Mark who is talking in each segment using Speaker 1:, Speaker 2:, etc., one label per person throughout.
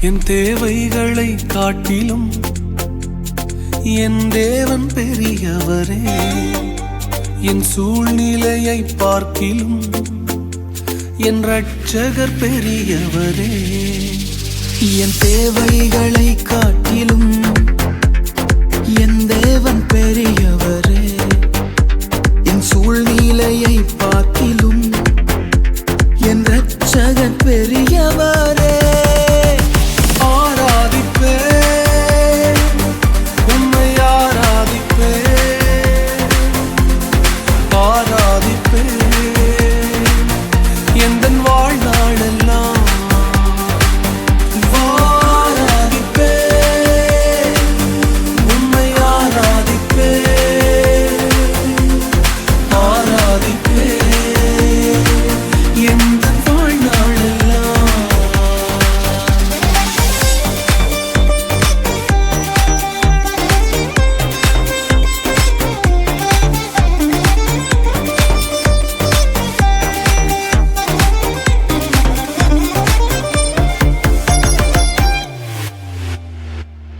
Speaker 1: என் தேவைகளை காட்டிலும் என் தேவன் பெரியவரே. என் சூழ்நிலையை பார்க்கிலும் என் ரட்சகர் பெரியவரே.
Speaker 2: என் தேவைகளை காட்டிலும் என் தேவன் பெரியவரே. என் சூழ்நிலையை
Speaker 1: பார்க்க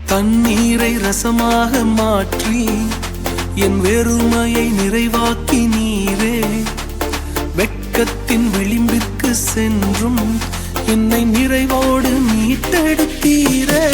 Speaker 1: தண்ணீரை ரசமாக மாற்றி என் வெறுமையை நிறைவாக்கி நீரே. வெட்கத்தின் விளிம்பிற்கு சென்றும் என்னை நிறைவோடு மீட்டெடுத்தீரே.